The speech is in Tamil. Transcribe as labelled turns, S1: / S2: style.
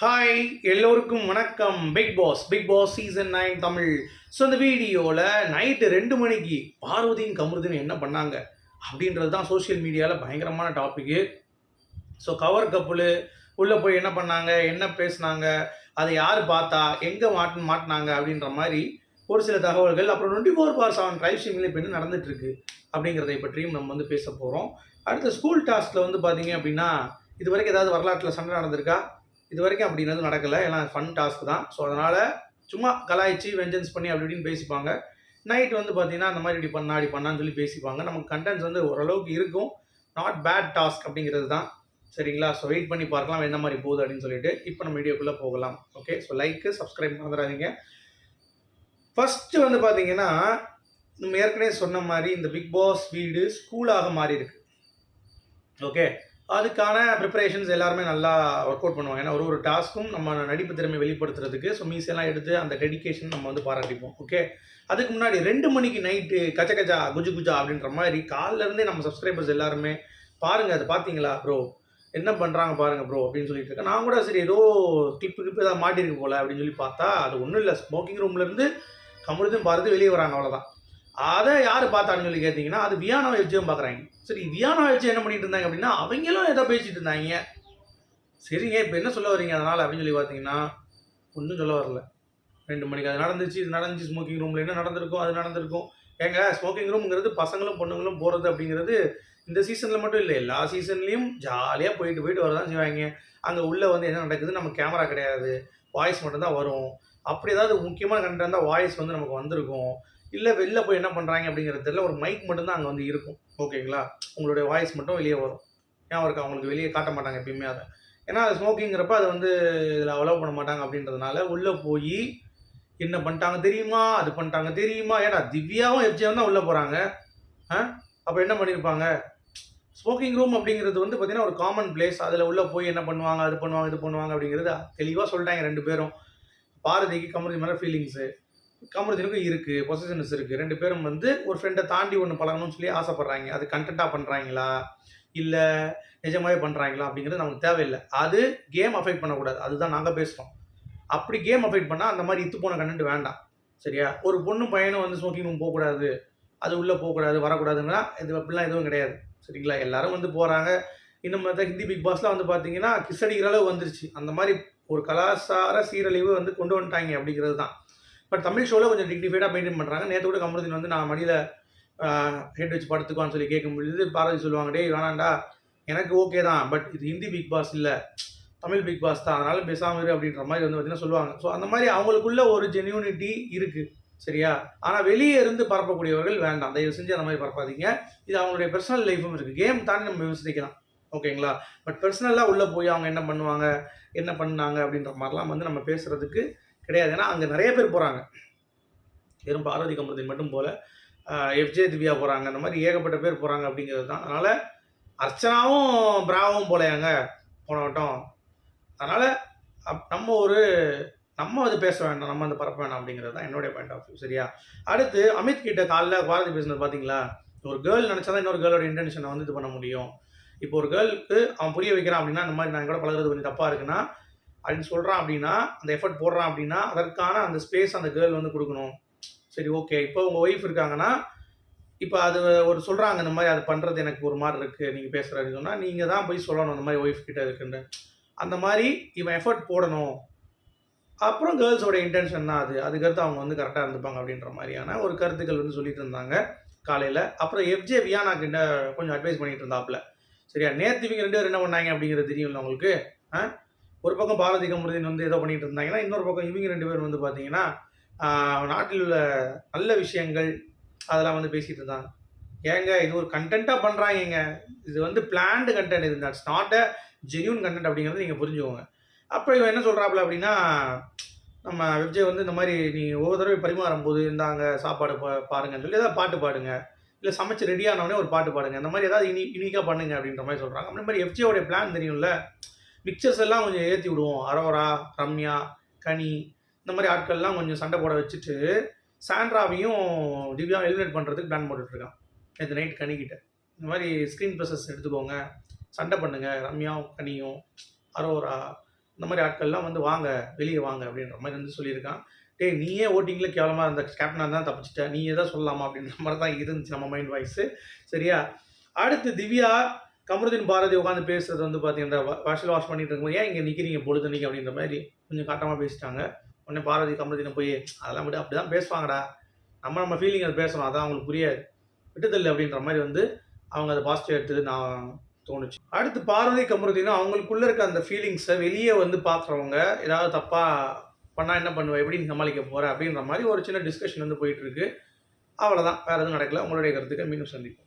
S1: ஹாய் எல்லோருக்கும் வணக்கம். Big boss big boss season nine Tamil. So இந்த வீடியோவில் நைட்டு ரெண்டு மணிக்கு பார்வதியும் கமருதின் என்ன பண்ணாங்க? அப்படின்றது தான் சோஷியல் மீடியாவில் பயங்கரமான டாப்பிக்கு ஸோ கவர் கப்புலு உள்ளே போய் என்ன பண்ணாங்க? என்ன பேசுனாங்க? அதை யார் பார்த்தா? எங்கே மாட்டு மாட்டினாங்க? அப்படின்ற மாதிரி ஒரு சில தகவல்கள். அப்புறம் twenty four bar seven drive ஸ்ட்ரீமில் இப்போ என்ன நடந்துகிட்ருக்கு அப்படிங்கிறதை பற்றியும் நம்ம வந்து பேச போகிறோம் அடுத்த ஸ்கூல் டாஸ்கில் வந்து பார்த்தீங்க அப்படின்னா இது வரைக்கும் ஏதாவது வரலாற்றில் சண்டை நடந்திருக்கா? இது வரைக்கும் அப்படின்னது நடக்கலை. எல்லாம் ஃபன் டாஸ்க் தான். ஸோ அதனால் சும்மா கலாய்ச்சி வெஞ்சன்ஸ் பண்ணி அப்படி இப்படின்னு பேசிப்பாங்க. நைட் வந்து பார்த்தீங்கன்னா அந்த மாதிரி இப்படி பண்ணா இப்படி பண்ணான்னு சொல்லி பேசிப்பாங்க. நமக்கு கண்டென்ட்ஸ் வந்து ஓரளவுக்கு இருக்கும். நாட் பேட் டாஸ்க் அப்படிங்கிறது தான். சரிங்களா? ஸோ வெயிட் பண்ணி பார்க்கலாம் என்ன மாதிரி போகுது அப்படின்னு சொல்லிட்டு. இப்போ நம்ம வீடியோக்குள்ளே போகலாம். ஓகே ஸோ லைக்கு சப்ஸ்கிரைப் மறந்துடாதீங்க. ஃபஸ்ட்டு வந்து பார்த்தீங்கன்னா நம்ம ஏற்கனவே சொன்ன மாதிரி இந்த பிக் பாஸ் வீடு ஸ்கூலாக மாறி இருக்கு. ஓகே அதுக்கான ப்ரிப்பரேஷன்ஸ் எல்லாருமே நல்லா ஒர்க் அவுட் பண்ணுவாங்க. ஏன்னா ஒரு ஒரு டாஸ்க்கும் நம்ம நடிப்பு திறமை வெளிப்படுத்துறதுக்கு ஸோ மீசெல்லாம் எடுத்து அந்த டெடிகேஷன் நம்ம வந்து பாராட்டிப்போம். ஓகே அதுக்கு முன்னாடி ரெண்டு மணிக்கு நைட்டு கச்ச கச்சா குஜு குஜா அப்படின்ற மாதிரி காலிலருந்தே நம்ம சப்ஸ்கிரைபர்ஸ் எல்லாருமே பாருங்கள் அதை பார்த்தீங்களா ப்ரோ என்ன பண்ணுறாங்க பாருங்கள் ப்ரோ அப்படின்னு சொல்லிட்டு இருக்கேன் நான் கூட சரி ஏதோ கிளிப்பு கிளிப்பு ஏதாவது மாட்டிருக்கு போல அப்படின்னு சொல்லி பார்த்தா அது ஒன்றும் இல்லை. ஸ்மோக்கிங் ரூம்லேருந்து கமருதும் பார்த்து வெளியே வராங்க அவ்வளோதான் அதை யார் பார்த்தான்னு சொல்லி கேட்டிங்கன்னா அது வியானோ எஃப்ஜியும் பார்க்குறாங்க. சரி வியானோ எஃப்ஜி என்ன பண்ணிட்டு இருந்தாங்க அப்படின்னா அவங்களும் ஏதோ பேசிட்டு இருந்தாங்க. சரிங்க இப்போ என்ன சொல்ல வரீங்க அதனால் அப்படின்னு சொல்லி பார்த்தீங்கன்னா ஒன்றும் சொல்ல வரல. ரெண்டு மணிக்கு அது நடந்துச்சு இது நடந்துச்சு ஸ்மோக்கிங் ரூமில் என்ன நடந்திருக்கும் அது நடந்திருக்கும். ஏங்க ஸ்மோக்கிங் ரூம்ங்கிறது பசங்களும் பொண்ணுங்களும் போகிறது அப்படிங்கிறது இந்த சீசனில் மட்டும் இல்லை எல்லா சீசன்லேயும் ஜாலியாக போயிட்டு போயிட்டு வரதான் செய்வாங்க. அங்கே உள்ளே வந்து என்ன நடக்குது நம்ம கேமரா கிடையாது. வாய்ஸ் மட்டும்தான் வரும். அப்படி ஏதாவது முக்கியமான கண்டென்ட் இருந்தால் வாய்ஸ் வந்து நமக்கு வந்திருக்கும். இல்லை வெளில போய் என்ன பண்ணுறாங்க அப்படிங்கிறது தெரியல. ஒரு மைக் மட்டும்தான் அங்கே வந்து இருக்கும். ஓகேங்களா உங்களுடைய வாய்ஸ் மட்டும் வெளியே வரும். ஏன் அவருக்கு அவங்களுக்கு வெளியே காட்ட மாட்டாங்க எப்பயுமே அதை. ஏன்னா அது ஸ்மோக்கிங்கிறப்ப அதை வந்து இதில் அலோவ் பண்ண மாட்டாங்க அப்படின்றதுனால உள்ளே போய் என்ன பண்ணிட்டாங்க தெரியுமா? அது பண்ணிட்டாங்க தெரியுமா? ஏன்னா திவ்யாவும் எஃப்ஜியும் தான் உள்ளே போகிறாங்க ஆ? அப்போ என்ன பண்ணியிருப்பாங்க ஸ்மோக்கிங் ரூம் அப்படிங்கிறது வந்து பார்த்தீங்கன்னா ஒரு காமன் பிளேஸ் அதில் உள்ளே போய் என்ன பண்ணுவாங்க? அது பண்ணுவாங்க இது பண்ணுவாங்க அப்படிங்கிறது தெளிவாக சொல்லிட்டாங்க ரெண்டு பேரும். பாரதிக்கு கமருதி மேலே ஃபீலிங்ஸு கமருதினுக்கும் இருக்குது பொசிஷன்ஸ் இருக்குது ரெண்டு பேரும் வந்து ஒரு ஃப்ரெண்டை தாண்டி ஒன்று பழகணும்னு சொல்லி ஆசைப்பட்றாங்க. அது கண்டென்ட்டாக பண்ணுறாங்களா இல்லை நிஜமாகவே பண்ணுறாங்களா அப்படிங்கிறது நமக்கு தேவையில்லை. அது கேம் அஃபெக்ட் பண்ணக்கூடாது. அதுதான் நாங்கள் பேசுகிறோம் அப்படி கேம் அஃபெக்ட் பண்ணால் அந்த மாதிரி இத்து போன கண்டென்ட் வேண்டாம். சரியா? ஒரு பொண்ணும் பையனும் வந்து ஸ்மோக்கிங் ரூம் போகக்கூடாது. அது உள்ளே போகக்கூடாது வரக்கூடாதுன்னா இது அப்படிலாம் எதுவும் கிடையாது. சரிங்களா? எல்லாரும் வந்து போகிறாங்க இன்னும் பார்த்தா ஹிந்தி பிக் பாஸ்லாம் வந்து பார்த்தீங்கன்னா கிஸ் அடிக்கிற அளவு வந்துருச்சு. அந்த மாதிரி ஒரு கலாச்சார சீரழிவு வந்து கொண்டு வந்துட்டாங்க அப்படிங்கிறது தான். பட் தமிழ் ஷோவில் கொஞ்சம் டிக்னிஃபைடாக மெயின்டைன் பண்ணுறாங்க நேற்று கூட கமருதீன் வந்து நான் மடியில் ஹெட் வச்சு படுத்துக்குவான்னு சொல்லி கேட்க முடியுது பாரதி சொல்லுவாங்க டேய் வேணாண்டா எனக்கு ஓகே தான். பட் இது ஹிந்தி பிக் பாஸ் இல்லை. தமிழ் பிக் பாஸ் தான். அதனால பேசாமல் இரு அப்படின்ற மாதிரி வந்து பார்த்தீங்கன்னா சொல்லுவாங்க. ஸோ அந்த மாதிரி அவங்களுக்குள்ள ஒரு ஜென்யூனிட்டி இருக்குது சரியா? ஆனால் வெளியே இருந்து பரப்பக்கூடியவர்கள் வேண்டாம். தயவு செஞ்சு அந்த மாதிரி பரப்பாதீங்க. இது அவங்களுடைய பர்சனல் லைஃபும் இருக்குது கேம் தாண்டி நம்ம விமர்சிக்கலாம். ஓகேங்களா பட் பர்சனலாக உள்ளே போய் அவங்க என்ன பண்ணுவாங்க? என்ன பண்ணாங்க? அப்படின்ற மாதிரிலாம் வந்து நம்ம பேசுகிறதுக்கு கிடையாது. ஏன்னா அங்கே நிறைய பேர் போகிறாங்க வெறும் பார்வதி கமருதீன் மட்டும் போல் எஃப்ஜே திவ்யா போகிறாங்க அந்த மாதிரி ஏகப்பட்ட பேர் போகிறாங்க அப்படிங்கிறது தான். அதனால் அர்ச்சனாவும் பிராவும் போலையாங்க போன வட்டம். அதனால் அப் நம்ம ஒரு நம்ம அது பேச வேண்டாம் நம்ம அந்த பரப்ப வேண்டாம் அப்படிங்கிறது தான் என்னுடைய பாயிண்ட் ஆஃப் வியூ சரியா? அடுத்து அமித் கிட்ட காலைல பாரதி பேசுனது பார்த்தீங்களா ஒரு கேர்ள் நினச்சா தான் இன்னொரு கேர்ளோட இன்டென்ஷனை வந்து இது பண்ண முடியும். இப்போ ஒரு கேர்ளுக்கு அவன் புரிய வைக்கிறான் அப்படின்னா இந்த மாதிரி நான் கூட பழகுறது கொஞ்சம் தப்பாக இருக்குன்னா அப்படின்னு சொல்கிறான் அப்படின்னா அந்த எஃபர்ட் போடுறான் அப்படின்னா அதற்கான அந்த ஸ்பேஸ் அந்த கேர்ள் வந்து கொடுக்கணும். சரி ஓகே இப்போ உங்கள் ஒய்ஃப் இருக்காங்கன்னா இப்போ அது ஒரு சொல்கிறாங்க இந்த மாதிரி அது பண்ணுறது எனக்கு ஒரு மாதிரி இருக்குது நீங்கள் பேசுகிறதுன்னு சொன்னால் நீங்கள் தான் போய் சொல்லணும் அந்த மாதிரி ஒய்ஃப் கிட்ட இருக்குன்னு அந்த மாதிரி இவன் எஃபர்ட் போடணும். அப்புறம் கேர்ள்ஸோட இன்டென்ஷன் தான் அது. அதுக்கடுத்து அவங்க வந்து கரெக்டாக இருந்துப்பாங்க அப்படின்ற மாதிரியான ஒரு கருத்துக்கள் வந்து சொல்லிட்டு இருந்தாங்க காலையில். அப்புறம் எஃப்ஜே வியானா கிட்ட கொஞ்சம் அட்வைஸ் பண்ணிட்டு இருந்தாப்புல. சரியா? நேற்று இவங்க ரெண்டு பேர் என்ன பண்ணாங்க அப்படிங்கிறது தெரியும்ல உங்களுக்கு? ஆ? ஒரு பக்கம் பாரதி கமருதீன் வந்து ஏதோ பண்ணிகிட்டு இருந்தாங்கன்னா இன்னொரு பக்கம் இவங்க ரெண்டு பேரும் வந்து பார்த்தீங்கன்னா நாட்டில் உள்ள நல்ல விஷயங்கள் அதெல்லாம் வந்து பேசிகிட்டு இருந்தாங்க. ஏங்க இது ஒரு கண்டென்ட்டாக பண்ணுறாங்கங்க இது வந்து பிளான்டு கண்டென்ட் இது that's not a genuine content அப்படிங்கிறது நீங்கள் புரிஞ்சுக்கோங்க. அப்போ இவன் என்ன சொல்கிறாப்புல அப்படின்னா நம்ம விஜய் வந்து இந்த மாதிரி நீ ஒவ்வொரு தடவை பரிமாறும் போது இருந்தாங்க சாப்பாடு பா பாருங்கன்னு சொல்லி ஏதாவது பாட்டு பாடுங்க. இல்லை சமைச்சு ரெடியானவொடனே ஒரு பாட்டு பாடுங்க. இந்த மாதிரி ஏதாவது இனி யூனிக்காக பண்ணுங்க அப்படின்ற மாதிரி சொல்கிறாங்க அந்த மாதிரி எஃப்ஜியோடைய பிளான் தெரியும்ல மிக்சர்ஸ் எல்லாம் கொஞ்சம் ஏற்றி விடுவோம். அரோரா ரம்யா கனி இந்த மாதிரி ஆட்கள்லாம் கொஞ்சம் சண்டை போட வச்சுட்டு சாண்ட்ராவையும் திவ்யாவும் எலிமினேட் பண்ணுறதுக்கு பிளான் போட்டுட்ருக்கான். நேற்று நைட் கனிக்கிட்ட இந்த மாதிரி ஸ்க்ரீன் ப்ரெசஸ் எடுத்துக்கோங்க. சண்டை பண்ணுங்கள் ரம்யாவும் கனியும் அரோரா இந்த மாதிரி ஆட்கள்லாம் வந்து வாங்க வெளியே வாங்க அப்படின்ற மாதிரி வந்து சொல்லியிருக்கான். டேய் நீயே ஓட்டிங்கில் கேவலமாக இருந்த கேப்டனாக தான் தப்பிச்சிட்ட. நீ எதாவது சொல்லலாமா அப்படின்ற மாதிரி தான் இருந்துச்சு நம்ம மைண்ட் வாய்ஸு சரியா? அடுத்து திவ்யா கமருதீன் பாரதி உட்காந்து பேசுறது வந்து பார்த்தீங்கன்னா வாஷில் வாஷ் பண்ணிட்டு இருக்கும்போது ஏன் இங்கே நிற்கிறீங்க பொழுது நீங்கள் அப்படின்ற மாதிரி கொஞ்சம் காட்டமாக பேசிட்டாங்க. உடனே பாரதி கமருதீனை போய் அதெல்லாம் விட அப்படி தான் பேசுவாங்கடா. நம்ம நம்ம ஃபீலிங் அதை பேசணும் அதான் அவங்களுக்கு புரியாது. விட்டதில்லை அப்படின்ற மாதிரி வந்து அவங்க அதை பாசிட்டிவ் எடுத்தது நான் தோணுச்சு. அடுத்து பாரதி கமருதீனா அவங்களுக்குள்ள இருக்க அந்த ஃபீலிங்ஸை வெளியே வந்து பார்க்குறவங்க ஏதாவது தப்பாக பண்ணால் என்ன பண்ணுவேன் எப்படி நீ சமாளிக்க போகிற அப்படின்ற மாதிரி ஒரு சின்ன டிஸ்கஷன் வந்து போயிட்டுருக்கு அவ்வளோதான் வேறு எதுவும் நடக்கல. உங்களுடைய கருத்துக்கு மீண்டும் சந்திப்போம்.